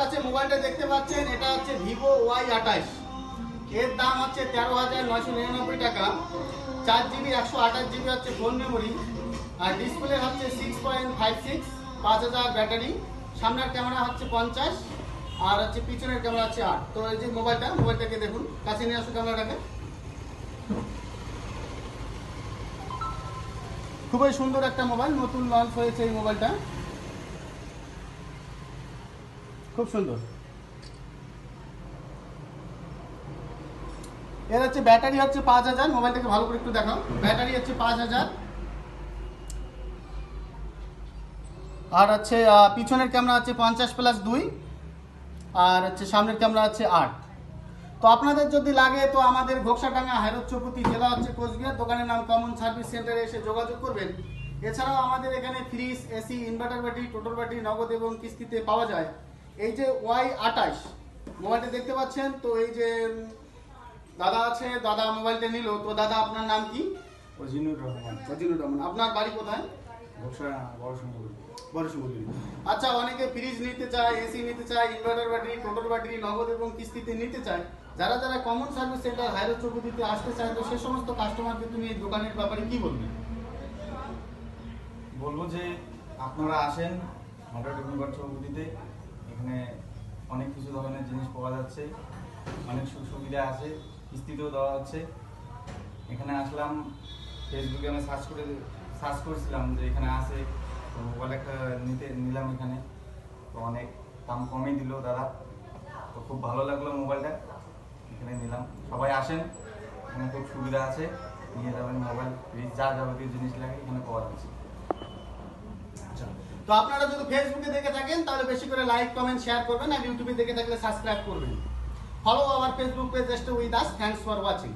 কাছে মোবাইলটা দেখতে পাচ্ছেন, এটা হচ্ছে ভিভো ওয়াই আঠাশ। এর দাম হচ্ছে তেরো হাজার নয়শো নিরানব্বই টাকা। চার জিবি, একশো আঠাশ জিবি হচ্ছে ফোন মেমোরি আর ডিসপ্লে হচ্ছে সিক্স পয়েন্ট ফাইভ সিক্স পাঁচ হাজার ব্যাটারি। সামনের ক্যামেরা হচ্ছে পঞ্চাশ, আর হচ্ছে পিছনের ক্যামেরা হচ্ছে আট। তো এই যে মোবাইলটা, মোবাইলটাকে দেখুন, কাছে নিয়ে আসো ক্যামেরাটাকে। খুবই সুন্দর একটা মোবাইল, নতুন লঞ্চ হয়েছে এই মোবাইলটা। খুব সুন্দর। এর হচ্ছে ব্যাটারি হচ্ছে পাঁচ হাজার, মোবাইলটাকে ভালো করে একটু দেখাও। ব্যাটারি হচ্ছে পাঁচ হাজার। আর হচ্ছে পিছনের ক্যামেরা হচ্ছে পঞ্চাশ প্লাস দুই, আর হচ্ছে সামনের ক্যামেরা হচ্ছে আট। তো আপনাদের যদি লাগে, তো আমাদের ঘোকসাডাঙ্গা হায়রত চৌপতি জেলা হচ্ছে কোচবিহার, দোকানের নাম কমন সার্ভিস সেন্টারে এসে যোগাযোগ করবেন। এছাড়াও আমাদের এখানে fridge, AC, inverter battery, total battery, নগদ এবং কিস্তিতে পাওয়া যায়। এই যে ওয়াই আঠাশ মোবাইলটা দেখতে পাচ্ছেন? তো এই যে দাদা আছে দাদা মোবাইলটা নিল তো দাদা আপনার নাম কি? অজিনুর রহমান। সজিনুর রহমান। আপনার বাড়ি কোথায়? আচ্ছা অনেকে ফ্রিজ নিতে চায় এসি নিতে চায় ইনভার্টার ব্যাটারি টোটাল ব্যাটারি নগদ এবং কিস্তিতে নিতে চায়। যারা যারা common service centre high road চৌপতিতে আসতে চায় তো সে সমস্ত কাস্টমারকে তুমি এই দোকানের ব্যাপারে কি বলবে? বলব যে আপনারা আসেন হঠাৎ টেকনিকাল চৌকুটিতে এখানে অনেক কিছু ধরনের জিনিস পাওয়া যাচ্ছে। অনেক সুযোগ সুবিধা আছে, কিস্তিতেও দেওয়া হচ্ছে। এখানে আসলাম ফেসবুকে আমি সার্চ করে সার্চ করেছিলাম যে এখানে আসে তো মোবাইল একটা নিতে, নিলাম এখানে। তো অনেক দাম কমই দিল দাদা। তো খুব ভালো লাগল মোবাইলটা এখানে নিলাম। সবাই আসেন, এখানে খুব সুবিধা আছে। নিয়ে যাবেন মোবাইল যা যাবতীয় জিনিস লাগে এখানে পাওয়া যাচ্ছে। তো আপনারা যদি ফেসবুকে দেখে থাকেন, তাহলে বেশি করে লাইক কমেন্ট শেয়ার করবেন আর ইউটিউবে দেখে থাকলে সাবস্ক্রাইব করবেন। Follow our Facebook page just with us thanks for watching